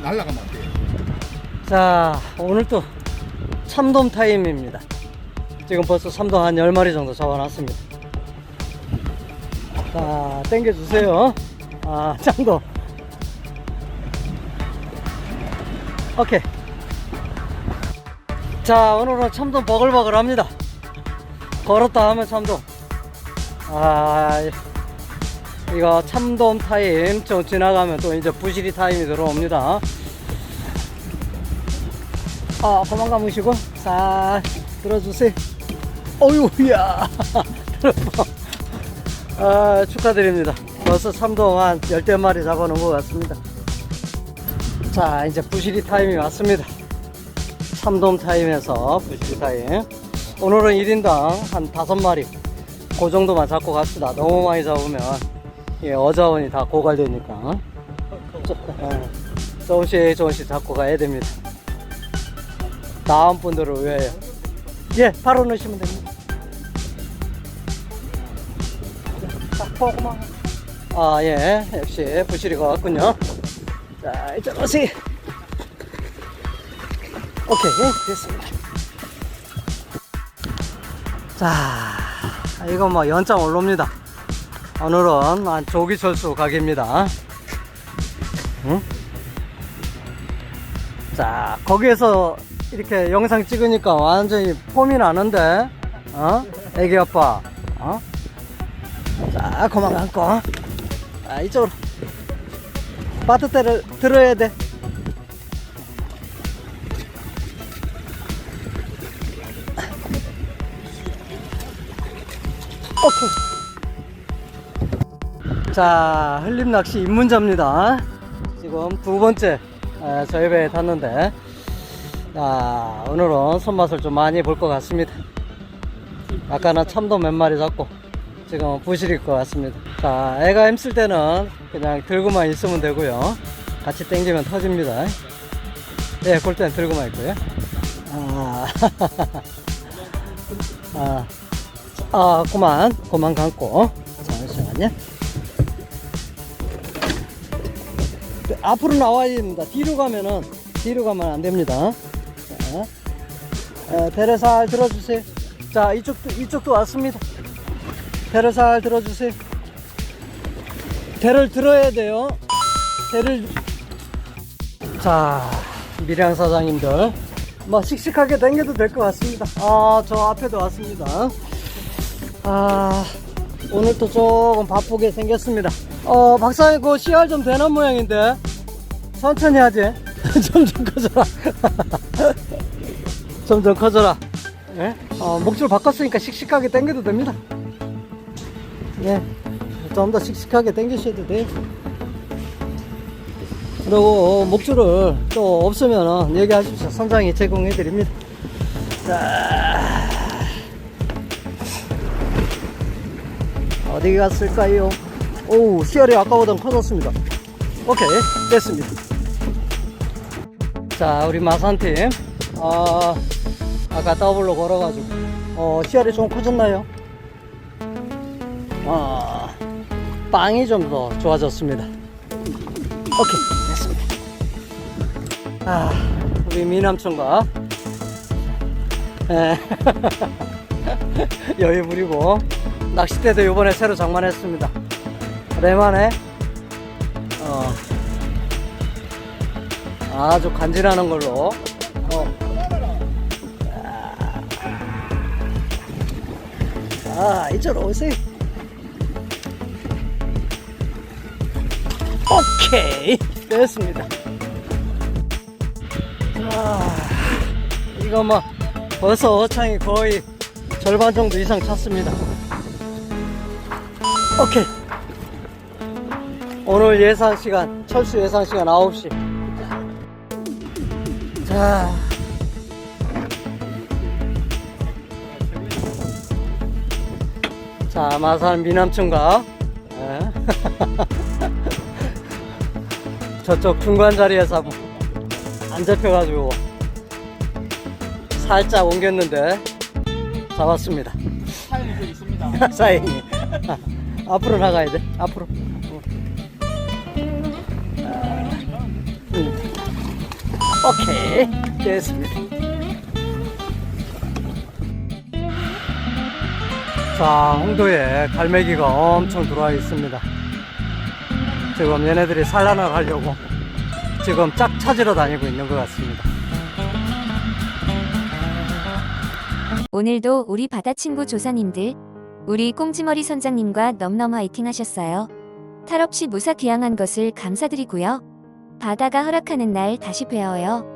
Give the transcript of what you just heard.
날라가면 안 돼요. 자, 오늘 또 참돔 타임입니다. 지금 벌써 참돔 한 10마리 정도 잡아놨습니다. 자, 땡겨주세요. 아, 참돔. 오케이. 자, 오늘은 참돔 버글버글 합니다. 걸었다 하면 참돔. 아, 이거 참돔 타임 좀 지나가면 또 이제 부시리 타임이 들어옵니다. 아, 그만 감으시고, 살 들어주세요. 어유, 야 들어봐. 아, 축하드립니다. 벌써 참돔 한 열대 마리 잡아놓은 것 같습니다. 자, 이제 부시리 타임이 왔습니다. 참돔 타임에서 부시리 타임. 오늘은 1인당 한 다섯 마리. 그 정도만 잡고 갑시다. 너무 많이 잡으면, 예, 어자원이 다 고갈되니까. 조, 예, 조금씩 조금씩 잡고 가야 됩니다. 다음 분들을 위하여. 예, 바로 넣으시면 됩니다. 딱 보고만. 아, 예, 역시 부실이가 왔군요. 자, 이제 오세요. 오케이, 됐습니다. 자, 이거 뭐 연장 올라옵니다. 오늘은 한 조기철수 가게입니다. 응? 자, 거기에서 이렇게 영상 찍으니까 완전히 폼이 나는데, 어? 애기 아빠, 어? 자, 그만 감고. 아, 이쪽으로. 바트대를 들어야 돼. 오케이. 자, 흘림낚시 입문자입니다. 지금 두 번째 에, 저희 배에 탔는데, 자, 오늘은 손맛을 좀 많이 볼 것 같습니다. 아까는 참돔 몇 마리 잡고, 지금 부실일 것 같습니다. 자, 애가 힘쓸 때는 그냥 들고만 있으면 되고요. 같이 당기면 터집니다. 예, 볼 때는 들고만 있고요. 아, 아, 아, 그만, 그만 감고. 잠시만요. 앞으로 나와야 됩니다. 뒤로 가면은, 뒤로 가면 안 됩니다. 자, 에, 배를 살 들어주세요. 자, 이쪽도, 이쪽도 왔습니다. 배를 살 들어주세요. 배를 들어야 돼요. 배를. 자, 미량 사장님들. 뭐, 씩씩하게 당겨도 될 것 같습니다. 아, 저 앞에도 왔습니다. 아, 오늘 또 조금 바쁘게 생겼습니다. 어, 박사님, 그 씨알 좀 되는 모양인데. 천천히 하지. 점점 커져라. 점점 커져라. 예? 어, 목줄 바꿨으니까 씩씩하게 당겨도 됩니다. 예. 좀 더 씩씩하게 당기셔도 돼요. 그리고 목줄을 또 없으면 얘기하십시오. 선장이 제공해 드립니다. 자. 어디 갔을까요? 오, 씨알이 아까보다 커졌습니다. 오케이, 됐습니다. 자, 우리 마산팀. 아, 아까 더블로 걸어가지고. 어, 씨알이 좀 커졌나요? 아, 빵이 좀 더 좋아졌습니다. 오케이, 됐습니다. 아, 우리 미남촌가. 예. 여유 부리고. 낚싯대도 이번에 새로 장만했습니다. 레만에, 어, 아주 간지나는 걸로. 어. 아, 이쪽으로 오세요. 오케이 됐습니다 아, 이거 뭐 벌써 어창이 거의 절반 정도 이상 찼습니다 오케이 오늘 예상 시간 철수 예상 시간 9시 자 자, 마산 미남층가 예. 저쪽 중간 자리에서 안 잡혀가지고 살짝 옮겼는데 잡았습니다. 사연이 좀 있습니다. 사인이 앞으로 나가야 돼. 앞으로. 아, 음. 오케이 됐습니다 자 홍도에 갈매기가 엄청 들어와 있습니다 지금 얘네들이 산란을 하려고 지금 짝 찾으러 다니고 있는 것 같습니다 오늘도 우리 바다 친구 조사님들, 우리 꽁지머리 선장님과 넘넘 화이팅 하셨어요. 탈없이 무사귀양한 것을 감사드리고요. 바다가 허락하는 날 다시 뵈어요.